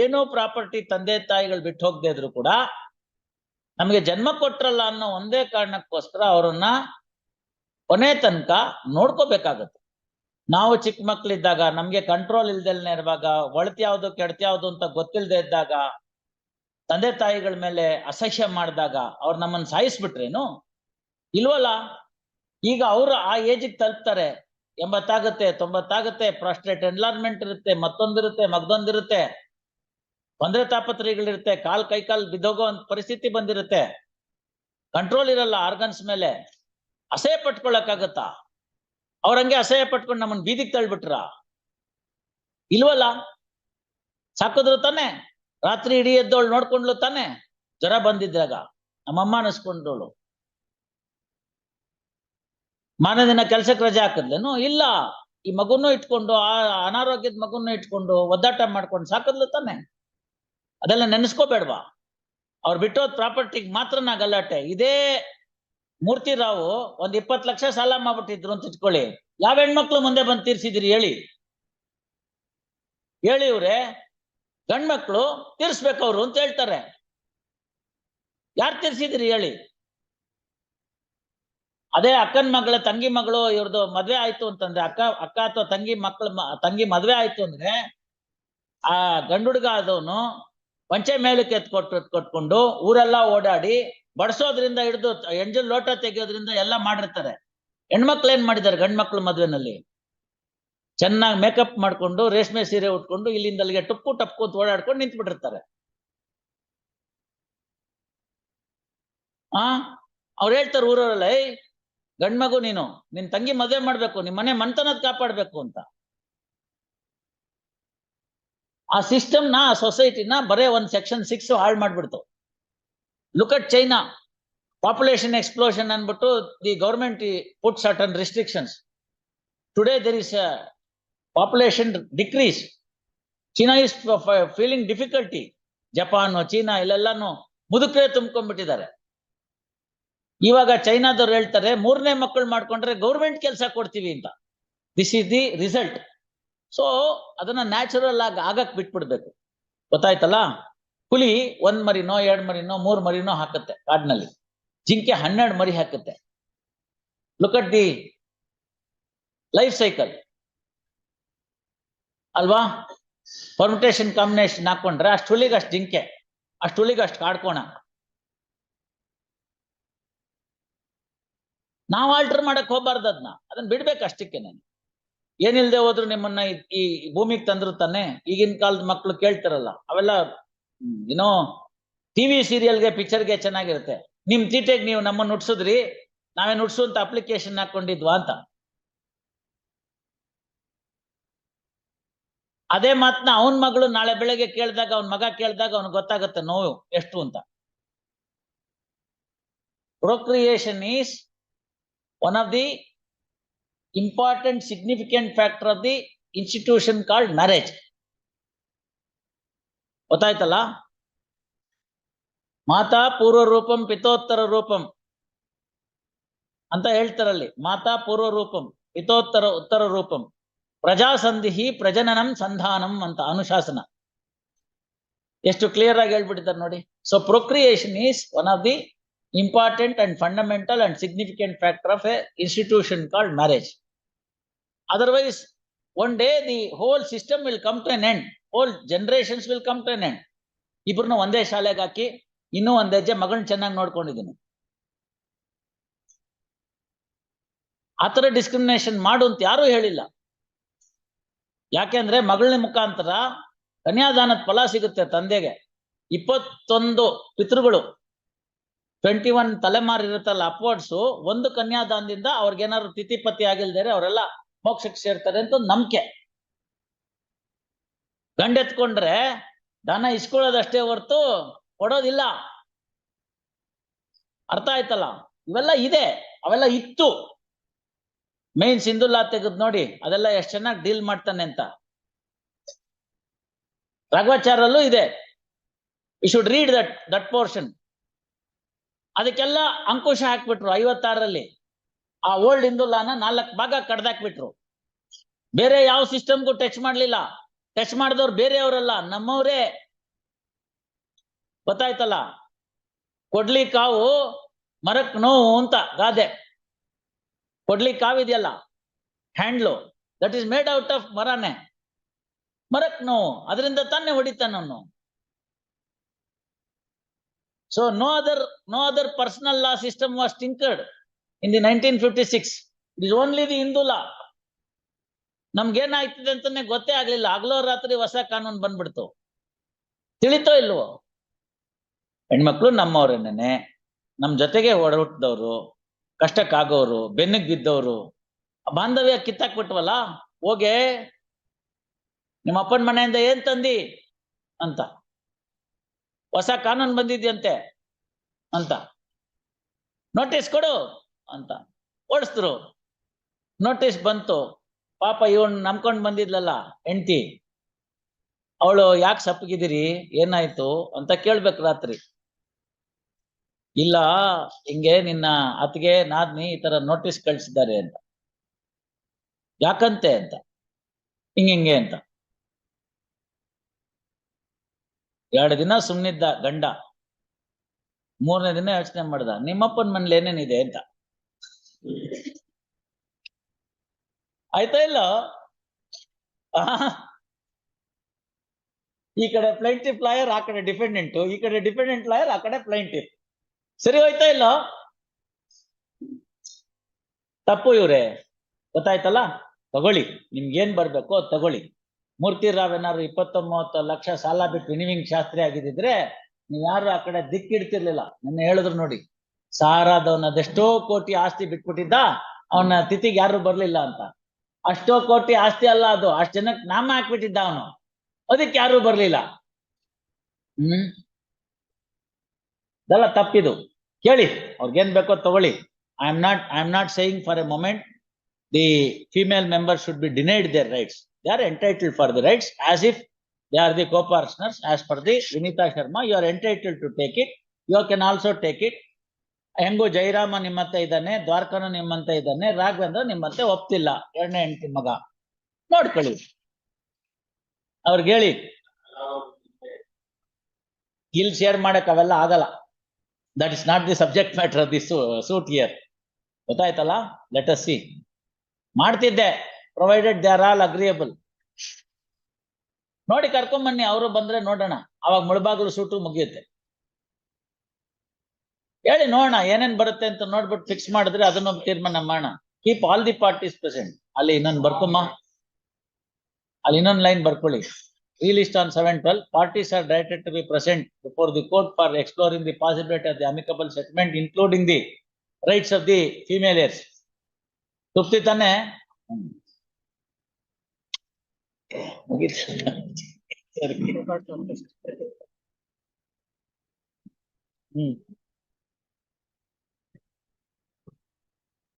ಏನೋ ಪ್ರಾಪರ್ಟಿ ತಂದೆ ತಾಯಿಗಳು ಬಿಟ್ಟು ಹೋಗದೆ ಇದ್ರು ಕೂಡ ನಮಗೆ ಜನ್ಮ ಕೊಟ್ರಲ್ಲ ಅನ್ನೋ ಒಂದೇ ಕಾರಣಕ್ಕೋಸ್ಕರ ಅವರನ್ನ ಕೊನೆ ತನಕ ನೋಡ್ಕೋಬೇಕಾಗತ್ತೆ. ನಾವು ಚಿಕ್ಕ ಮಕ್ಳಿದ್ದಾಗ ನಮ್ಗೆ ಕಂಟ್ರೋಲ್ ಇಲ್ದಲ್ನೇ ಇರುವಾಗ ಒಳತ್ಯಾವ್ದು ಕೆಡ್ತ್ಯಾವ್ದು ಅಂತ ಗೊತ್ತಿಲ್ಲದೆ ಇದ್ದಾಗ, ತಂದೆ ತಾಯಿಗಳ ಮೇಲೆ ಅಸಹ್ಯ ಮಾಡಿದಾಗ ಅವ್ರು ನಮ್ಮನ್ನ ಸಾಯಿಸ್ಬಿಟ್ರೇನು? ಇಲ್ವಲ್ಲ? ಈಗ ಅವರು ಆ ಏಜಿಗೆ ತಲುಪ್ತಾರೆ. ಎಂಬತ್ತಾಗುತ್ತೆ, ತೊಂಬತ್ತಾಗುತ್ತೆ ಪ್ರಾಸ್ಟ್ರೇಟ್ ಎನ್ಲಾರ್ಮೆಂಟ್ ಇರುತ್ತೆ, ಮತ್ತೊಂದಿರುತ್ತೆ, ಮಗ್ದೊಂದಿರುತ್ತೆ. ತೊಂದರೆ ತಾಪತ್ರಯಗಳಿರುತ್ತೆ, ಕಾಲ್ ಕೈ ಕಾಲ್ ಬಿದ್ದೋಗೋ ಒಂದ್ ಪರಿಸ್ಥಿತಿ ಬಂದಿರುತ್ತೆ. ಕಂಟ್ರೋಲ್ ಇರಲ್ಲ ಆರ್ಗನ್ಸ್ ಮೇಲೆ. ಅಸಹ್ಯ ಪಟ್ಕೊಳಕ್ಕಾಗತ್ತಾ? ಅವ್ರಂಗೆ ಅಸಹ್ಯ ಪಟ್ಕೊಂಡು ನಮ್ಮನ್ನ ಬೀದಿಗೆ ತಳ್ಬಿಟ್ರ? ಇಲ್ವಲ್ಲ? ಸಾಕಿದ್ರು ತಾನೆ. ರಾತ್ರಿ ಇಡೀ ಎದ್ದೋಳು ನೋಡ್ಕೊಂಡ್ಲು ತಾನೆ. ಜ್ವರ ಬಂದಿದ್ರಾಗ. ನಮ್ಮಮ್ಮ ಅನಿಸ್ಕೊಂಡೋಳು. ದಿನ ಕೆಲ್ಸಕ್ಕೆ ರಜೆ ಹಾಕಿದ್ಲೇನು ಇಲ್ಲ. ಈ ಮಗುನು ಇಟ್ಕೊಂಡು, ಆ ಅನಾರೋಗ್ಯದ ಮಗುನು ಇಟ್ಕೊಂಡು ಒದ್ದಾಟ ಮಾಡ್ಕೊಂಡು ಸಾಕದ್ಲು ತಾನೆ. ಅದೆಲ್ಲ ನೆನೆಸ್ಕೋಬೇಡ್ವಾ. ಅವ್ರು ಬಿಟ್ಟೋದ್ ಪ್ರಾಪರ್ಟಿಗೆ ಮಾತ್ರ ನಾ ಗಲಾಟೆ. ಇದೇ ಮೂರ್ತಿ ರಾವ್ ಒಂದ್ ಇಪ್ಪತ್ ಲಕ್ಷ ಸಾಲ ಮಾಡ್ಬಿಟ್ಟಿದ್ರು ಅಂತ ಇಟ್ಕೊಳ್ಳಿ. ಯಾವ ಹೆಣ್ಮಕ್ಳು ಮುಂದೆ ಬಂದು ತೀರ್ಸಿದಿರಿ ಹೇಳಿ. ಹೇಳಿ ಇವ್ರೆ, ಗಂಡ್ಮಕ್ಳು ತೀರ್ಸ್ಬೇಕವ್ರು ಅಂತ ಹೇಳ್ತಾರೆ. ಯಾರು ತೀರ್ಸಿದಿರಿ ಹೇಳಿ. ಅದೇ ಅಕ್ಕನ ಮಗಳ, ತಂಗಿ ಮಗಳು ಇವ್ರದ್ದು ಮದ್ವೆ ಆಯ್ತು ಅಂತಂದ್ರೆ, ಅಕ್ಕ ಅಕ್ಕ ಅಥವಾ ತಂಗಿ ಮಕ್ಳ ತಂಗಿ ಮದ್ವೆ ಆಯ್ತು ಅಂದ್ರೆ, ಆ ಗಂಡುಡ್ಗ ಆದವನು ಪಂಚೆ ಮೇಲಕ್ಕೆ ಎತ್ಕೊಟ್ಟು ಕೊಟ್ಕೊಂಡು ಊರೆಲ್ಲ ಓಡಾಡಿ ಬಡಿಸೋದ್ರಿಂದ ಹಿಡಿದು ಎಂಜಲ್ ಲೋಟ ತೆಗೆಯೋದ್ರಿಂದ ಎಲ್ಲ ಮಾಡಿರ್ತಾರೆ. ಹೆಣ್ಮಕ್ಳು ಏನ್ ಮಾಡಿದ್ದಾರೆ ಗಂಡ್ ಮಕ್ಳು ಮದ್ವೆನಲ್ಲಿ? ಚೆನ್ನಾಗಿ ಮೇಕಪ್ ಮಾಡ್ಕೊಂಡು ರೇಷ್ಮೆ ಸೀರೆ ಉಟ್ಕೊಂಡು ಇಲ್ಲಿಂದ ಅಲ್ಲಿಗೆ ಟುಪ್ಪು ಅಂತ ಓಡಾಡ್ಕೊಂಡು ನಿಂತು ಬಿಟ್ಟಿರ್ತಾರೆ ಆ? ಅವ್ರು ಹೇಳ್ತಾರೆ ಊರವರೆಲ್ಲ, ಏಯ್ ಗಂಡ್ ಮಗು ನೀನು, ನಿನ್ ತಂಗಿ ಮದ್ವೆ ಮಾಡ್ಬೇಕು, ನಿಮ್ ಮನೆ ಮನ್ತನದ್ ಕಾಪಾಡ್ಬೇಕು ಅಂತ. ಆ ಸಿಸ್ಟಮ್ನ, ಆ ಸೊಸೈಟಿನ ಬರೇ ಒಂದು ಸೆಕ್ಷನ್ ಸಿಕ್ಸ್ ಹಾಳು ಮಾಡಿಬಿಡ್ತು. Look at China population explosion ಅನ್ಬಿಟ್ಟು the government put certain restrictions today there is population decrease China is feeling difficulty Japan China ಇಲ್ಲೆಲ್ಲಾನು ಮುದುಕರೇ ತುಂಬ್ಕೊಂಡ್ಬಿಟ್ಟಿದ್ದಾರೆ. ಇವಾಗ ಚೈನಾದವ್ರು ಹೇಳ್ತಾರೆ, ಮೂರನೇ ಮಕ್ಕಳು ಮಾಡ್ಕೊಂಡ್ರೆ ಗೌರ್ಮೆಂಟ್ ಕೆಲಸ ಕೊಡ್ತೀವಿ ಅಂತ. This is the result so ಅದನ್ನ ನ್ಯಾಚುರಲ್ ಆಗಿ ಆಗಕ್ ಬಿಟ್ಬಿಡ್ಬೇಕು. ಗೊತ್ತಾಯ್ತಲ್ಲ? ಹುಲಿ ಒಂದ್ ಮರಿನೋ, ಎರಡ್ ಮರಿನೋ, ಮೂರ್ ಮರಿನೋ ಹಾಕುತ್ತೆ ಕಾಡಿನಲ್ಲಿ. ಜಿಂಕೆ ಹನ್ನೆರಡು ಮರಿ ಹಾಕುತ್ತೆ. Look at the life cycle ಅಲ್ವಾ? ಪರ್ಮಿಟೇಷನ್ ಕಾಂಬಿನೇಷನ್ ಹಾಕೊಂಡ್ರೆ ಅಷ್ಟು ಹುಲಿಗೆ ಅಷ್ಟು ಜಿಂಕೆ, ಅಷ್ಟು ಹುಲಿಗೆ ಅಷ್ಟು ಕಾಡ್ಕೋಣ. ನಾವು ಆಲ್ಟರ್ ಮಾಡಕ್ ಹೋಗ್ಬಾರ್ದು ಅದನ್ನ ಅದನ್ನ ಬಿಡ್ಬೇಕು ಅಷ್ಟಕ್ಕೆ ನಾನು. ಏನಿಲ್ದೆ ಹೋದ್ರು ನಿಮ್ಮನ್ನ ಈ- ಭೂಮಿಗೆ ತಂದ್ರು ತಾನೆ ಈಗಿನ ಕಾಲದ ಮಕ್ಳು ಕೇಳ್ತಾರಲ್ಲ. ಅವೆಲ್ಲ ಏನೋ ಟಿವಿ ಸೀರಿಯಲ್ಗೆ ಪಿಕ್ಚರ್ಗೆ ಚೆನ್ನಾಗಿರುತ್ತೆ. ನಿಮ್ ತೀಟೆಗೆ ನೀವು ನಮ್ಮನ್ನ ನುಡ್ಸಿದ್ರಿ, ನಾವೇ ನುಡ್ಸುವಂತ ಅಪ್ಲಿಕೇಶನ್ ಹಾಕೊಂಡಿದ್ವಾ ಅಂತ. ಅದೇ ಮಾತನ್ನ ಅವನ್ ಮಗಳು ನಾಳೆ ಬೆಳಗ್ಗೆ ಕೇಳಿದಾಗ, ಅವನ್ ಮಗ ಕೇಳಿದಾಗ ಅವ್ನ್ ಗೊತ್ತಾಗುತ್ತೆ ನೋವು ಎಷ್ಟು ಅಂತ. Procreation is one of the important significant factor of the institution called marriage ಗೊತ್ತಾಯ್ತಲ್ಲ? ಮಾತಾ ಪೂರ್ವ ರೂಪಂ ಪಿತೋತ್ತರ ರೂಪಂ ಅಂತ ಹೇಳ್ತಾರಲ್ಲಿ. ಮಾತಾ ಪೂರ್ವ ರೂಪಂ, ಪಿತೋತ್ತರ ಉತ್ತರ ರೂಪಂ. ಪ್ರಜಾಸಂಧಿ ಪ್ರಜನನಂ ಸಂಧಾನಂ ಅಂತ ಅನುಶಾಸನ. ಎಷ್ಟು ಕ್ಲಿಯರ್ ಆಗಿ ಹೇಳ್ಬಿಟ್ಟಿದ್ದಾರೆ ನೋಡಿ. So procreation is one of the important and fundamental and significant factor of a institution called marriage otherwise one day the whole system will come to an end whole generations will come to an end ಇಬ್ಬರನ್ನ ಒಂದೇ ಶಾಲೆಗೆ ಹಾಕಿ, ಇನ್ನೂ ಒಂದ್ ಹೆಜ್ಜೆ ಮಗಳನ್ನ ಚೆನ್ನಾಗಿ ನೋಡ್ಕೊಂಡಿದ್ದೀನಿ. ಆತರ discrimination ಮಾಡು ಅಂತ ಯಾರೂ ಹೇಳಿಲ್ಲ. ಯಾಕೆಂದ್ರೆ ಮಗಳನ ಮುಖಾಂತರ ಕನ್ಯಾದಾನದ ಫಲ ಸಿಗುತ್ತೆ ತಂದೆಗೆ. ಇಪ್ಪತ್ತೊಂದು ಪಿತೃಗಳು ಟ್ವೆಂಟಿ ಒನ್ ತಲೆಮಾರು ಇರುತ್ತಲ್ಲ ಅಪ್ವರ್ಡ್ಸು ಒಂದು ಕನ್ಯಾದಾನದಿಂದ ಅವ್ರಿಗೇನಾದ್ರು ತಿಥಿಪತಿ ಆಗಿಲ್ದೇರೆ ಅವರೆಲ್ಲ ಮೋಕ್ಷಕ್ಕೆ ಸೇರ್ತಾರೆ ಅಂತ ನಂಬಿಕೆ. ಗಂಡೆತ್ಕೊಂಡ್ರೆ ದನ ಇಸ್ಕೊಳ್ಳೋದಷ್ಟೇ ಹೊರ್ತು ಕೊಡೋದಿಲ್ಲ. ಅರ್ಥ ಆಯ್ತಲ್ಲ? ಇವೆಲ್ಲ ಇದೆ. ಅವೆಲ್ಲ ಇತ್ತು. ಮೇನ್ ಸಿಂಧುಲ್ಲಾ ತೆಗೆದ್ ನೋಡಿ, ಅದೆಲ್ಲ ಎಷ್ಟು ಚೆನ್ನಾಗಿ ಡೀಲ್ ಮಾಡ್ತಾನೆ ಅಂತ. ರಾಘವಾಚಾರಲ್ಲೂ ಇದೆ. You should read that that portion ಅದಕ್ಕೆಲ್ಲ ಅಂಕುಶ ಹಾಕ್ಬಿಟ್ರು ಐವತ್ತಾರರಲ್ಲಿ. ಆ ಓಲ್ಡ್ ಹಿಂದುಲಾನ ನಾಲ್ಕು ಭಾಗ ಕಡ್ದಾಕ್ಬಿಟ್ರು. ಬೇರೆ ಯಾವ ಸಿಸ್ಟಮ್ಗೂ ಟಚ್ ಮಾಡ್ಲಿಲ್ಲ. ಟಚ್ ಮಾಡಿದವ್ರು ಬೇರೆಯವರಲ್ಲ, ನಮ್ಮವರೇ. ಗೊತ್ತಾಯ್ತಲ್ಲ? ಕೊಡ್ಲಿ ಕಾವು ಮರಕ್ ನೋವು ಅಂತ ಗಾದೆ. ಕೊಡ್ಲಿ ಕಾವಿದೆಯಲ್ಲ handle. That is made out of ಮರನೇ. ಮರಕ್ ನೋವು, ಅದರಿಂದ ತಾನೇ ಹೊಡಿತಾನವನು so no other no other personal law system was tinkered in the nineteen fifty six it is only the Hindu law ನಮ್ಗೇನಾಯ್ತಿದೆ ಅಂತಾನೆ ಗೊತ್ತೇ ಆಗ್ಲಿಲ್ಲ. ಹಗಲೋ ರಾತ್ರಿ ಹೊಸ ಕಾನೂನು ಬಂದ್ಬಿಡ್ತು. ತಿಳಿತೋ ಇಲ್ವೋ? ಹೆಣ್ಮಕ್ಳು ನಮ್ಮವ್ರೇನೇನೆ, ನಮ್ ಜೊತೆಗೆ ಒಡಹುಟ್ಟಿದವ್ರು ಕಷ್ಟಕ್ಕಾಗೋರು, ಬೆನ್ನಿಗೆ ಬಿದ್ದವ್ರು, ಬಾಂಧವ್ಯ ಕಿತ್ತಾಕ್ಬಿಟ್ವಲ್ಲ, ಹೋಗೆ, ನಿಮ್ಮ ಅಪ್ಪನ ಮನೆಯಿಂದ ಏನ್ ತಂದಿ? ಅಂತ. ಹೊಸ ಕಾನೂನು ಬಂದಿದ್ಯಂತೆ, ಅಂತ. ನೋಟಿಸ್ ಕೊಡು. ಅಂತ. ಓಡಿಸಿದ್ರು ನೋಟಿಸ್ ಬಂತು. ಪಾಪ ಇವನ್ ನಂಬ್ಕೊಂಡ್ ಬಂದಿದ್ಲಲ್ಲ, ಹೆಂಡತಿ. ಅವಳು ಯಾಕೆ ಸಪ್ಪಗಿದ್ದೀರಿ? ಏನಾಯ್ತು? ಅಂತ ಕೇಳ್ಬೇಕು ರಾತ್ರಿ. ಇಲ್ಲ, ಹಿಂಗೆ ನಿನ್ನ ಅತ್ತಿಗೆ, ನಾದ್ನಿ ಈ ತರ ನೋಟಿಸ್ ಕಳ್ಸಿದ್ದಾರೆ ಅಂತ. ಯಾಕಂತೆ ಅಂತ. ಹಿಂಗ ಹಿಂಗೆ ಅಂತ. ಎರಡು ದಿನ ಸುಮ್ನಿದ್ದ ಗಂಡ. ಮೂರನೇ ದಿನ ಯೋಚನೆ ಮಾಡ್ದ. ನಿಮ್ಮಪ್ಪನ ಮನೇಲಿ ಏನೇನಿದೆ ಅಂತ. ಆಯ್ತಾ ಇಲ್ಲ? ಈ ಕಡೆ ಪ್ಲೈಂಟಿಫ್ ಲಾಯರ್ ಆ ಕಡೆ ಡಿಪೆಂಡೆಂಟ್ ಈ ಕಡೆ ಡಿಪೆಂಡೆಂಟ್ ಲಾಯರ್ ಆ ಕಡೆ ಪ್ಲೈಂಟಿಫ್ ಸರಿ ಹೋಯ್ತಾ ಇಲ್ಲ? ತಪ್ಪು ಇವ್ರೆ. ಗೊತ್ತಾಯ್ತಲ್ಲ? ತಗೊಳ್ಳಿ. ನಿಮ್ಗೆ ಏನ್ ಬರ್ಬೇಕು ತಗೊಳ್ಳಿ. ಮೂರ್ತಿ ರಾವ್ ಏನಾದ್ರು ಇಪ್ಪತ್ತೊಂಬತ್ತು ಲಕ್ಷ ಸಾಲ ಬಿಟ್ಟು ವಿನಿವಿಂಗ್ ಶಾಸ್ತ್ರಿ ಆಗಿದ್ದಿದ್ರೆ, ನೀವ್ ಯಾರು ಆ ಕಡೆ ದಿಕ್ಕಿಡ್ತಿರ್ಲಿಲ್ಲ? ನನ್ನ ಹೇಳಿದ್ರು ನೋಡಿ. ಸಾರಾದವನ ಅದೆಷ್ಟೋ ಕೋಟಿ ಆಸ್ತಿ ಬಿಟ್ಬಿಟ್ಟಿದ್ದ, ಅವನ ತಿಥಿಗೆ ಯಾರು ಬರ್ಲಿಲ್ಲ ಅಂತ. ಅಷ್ಟೋ ಕೋಟಿ ಆಸ್ತಿ ಅಲ್ಲ ಅದು, ಅಷ್ಟ್ ಜನಕ್ಕೆ ನಾಮ ಹಾಕ್ಬಿಟ್ಟಿದ್ದ ಅವನು. ಅದಕ್ಕೆ ಯಾರು ಬರ್ಲಿಲ್ಲ. ಹ್ಮ್. ಇದೆಲ್ಲ ತಪ್ಪಿದು. ಕೇಳಿ, ಅವ್ರಿಗೇನ್ ಬೇಕೋ ತಗೊಳ್ಳಿ. I am not I am not saying for a moment the female member should be denied their rights they are entitled for the rights as if they are the copartners as per the Vineeta Sharma you are entitled to take it you can also take it ಹೆಂಗು ಜೈರಾಮ ನಿಮ್ಮಂತೆ ಇದ್ದಾನೆ, ದ್ವಾರಕನು ನಿಮ್ಮಂತೆ ಇದ್ದಾನೆ, ರಾಘವೇಂದ್ರ ನಿಮ್ಮಂತೆ ಒಪ್ತಿಲ್ಲ. ಎರಡನೇ ಹೆಂಡತಿ ಮಗ. ನೋಡ್ಕೊಳ್ಳಿ. ಅವ್ರಿಗೆ ಹೇಳಿ ಇಲ್ಲಿ ಶೇರ್ ಮಾಡಕ್ ಅವೆಲ್ಲ ಆಗಲ್ಲ. That is not the subject matter of the suit here ಗೊತ್ತಾಯ್ತಲ್ಲ? ಲೆಟ್ ಅಸ್ ಸಿ ಮಾಡ್ತಿದ್ದೆ. Provided they are all agreeable ನೋಡಿ ಕರ್ಕೊಂಬನ್ನಿ, ಅವರು ಬಂದ್ರೆ ನೋಡೋಣ. ಅವಾಗ ಮುಳಬಾಗಿಲು ಸೂಟು ಮುಗಿಯುತ್ತೆ. ಹೇಳಿ ನೋಡೋಣ, ಏನೇನ್ ಬರುತ್ತೆ ಅಂತ ನೋಡ್ಬಿಟ್ಟು ಫಿಕ್ಸ್ ಮಾಡಿದ್ರೆ ಅದನ್ನ ತೀರ್ಮಾನ ಮಾಡೋಣ. Keep all the parties present ಅಲ್ಲಿ ಇನ್ನೊಂದು ಬರ್ಕೊಮ್ಮ. ಅಲ್ಲಿ ಇನ್ನೊಂದು ಲೈನ್ ಬರ್ಕೊಳ್ಳಿ. Relisted on seven twelve parties are directed to be present before the court for exploring the possibility of the amicable settlement including the rights of the female heirs ತೃಪ್ತಿ ತಾನೆ. ಹ್ಮ್.